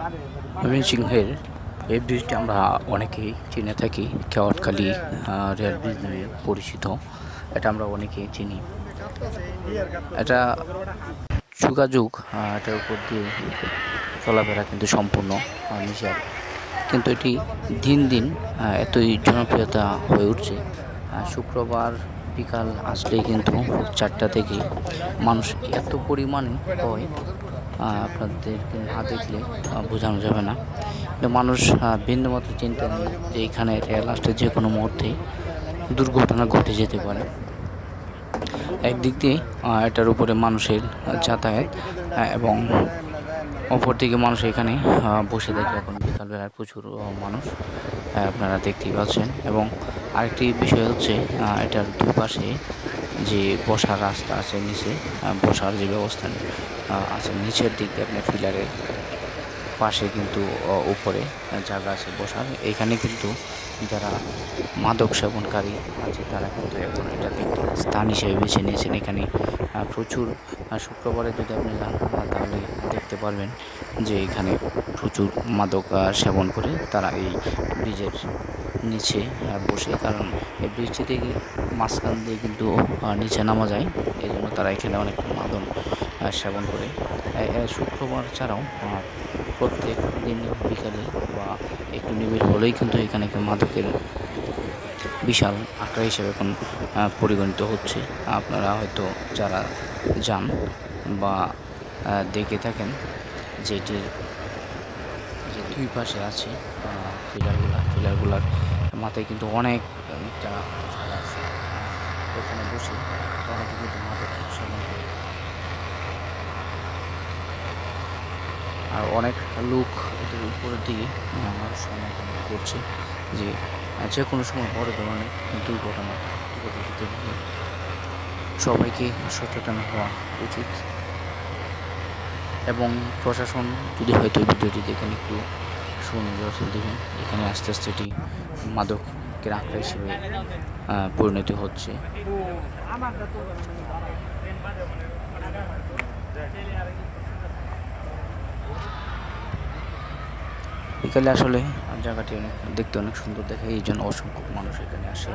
ময়মনসিংহের এই ব্রিজটি আমরা অনেকেই চিনে থাকি। কেওয়াটখালী রেল ব্রিজ নামে পরিচিত। এটা আমরা অনেকেই চিনি। এটা যোগাযোগ এটার উপর দিয়ে চলাফেরা কিন্তু সম্পূর্ণ নিষেধ। কিন্তু এটি দিন দিন এতই জনপ্রিয়তা হয়ে উঠছে। শুক্রবার বিকাল আসলেই কিন্তু চারটা থেকে মানুষ এত পরিমাণে হয়। আপনাদেরকে না দেখলে বোঝানো যাবে না। কিন্তু মানুষ বিন্দুমাত্র চিন্তা নেই যে এখানে আসলে যে কোনো মুহূর্তেই দুর্ঘটনা ঘটে যেতে পারে। একদিক দিয়ে এটার উপরে মানুষের যাতায়াত এবং এবং অপরদিকে মানুষ এখানে বসে থাকে এখন বিকালবেলায় প্রচুর মানুষ আপনারা দেখতেই পাচ্ছেন। এবং আরেকটি বিষয় হচ্ছে এটার দুই পাশে যে বসার রাস্তা আছে নিচে বসার যে ব্যবস্থা আছে নিচের দিক দিয়ে আপনার ফিলারের পাশে কিন্তু উপরে জায়গা আছে বসার। এখানে কিন্তু যারা মাদক সেবনকারী আছে, তারা কিন্তু এখন এটাকে স্থান হিসেবে বেছে নিয়েছেন। এখানে প্রচুর শুক্রবারে যদি আপনি যান তাহলে দেখতে পারবেন যে এখানে প্রচুর মাদক সেবন করে তারা এই ব্রিজের নিচে বসে। কারণ এই ব্রিজটি থেকে মাঝখান দিয়ে কিন্তু নিচে নামা যায়। এই জন্য তারা এখানে অনেক আহ, সেবন করে। শুক্রবার ছাড়াও প্রত্যেক দিন বিকালে বা একটু নিবিড় হলেই কিন্তু এখানে মাদকের বিশাল আকার হিসেবে এখন পরিগণিত হচ্ছে। আপনারা হয়তো যারা যান বা দেখে থাকেন যেটির যে দুই পাশে আছে ফিলারগুলা ফিলারগুলার মাথায় কিন্তু অনেক ওখানে বসে অনেকে কিন্তু করে। আর অনেক লোক এদের উপরের দিকে আমার সমাধান করছে যে যে কোনো সময় বড় ধরনের দুর্ঘটনা ঘটে যেতে পারে। সবাইকে সচেতন হওয়া উচিত। এবং প্রশাসন যদি হয়তো ভিডিওটি দেখেন একটু সুনজর দেবেন এখানে আস্তে আস্তে এটি মাদকের আঁকড়া হিসেবে পরিণতি হচ্ছে। বিকালে আসলে জায়গাটি অনেক, দেখতে অনেক সুন্দর দেখে। এই জন্য অসংখ্য মানুষ এখানে আসে।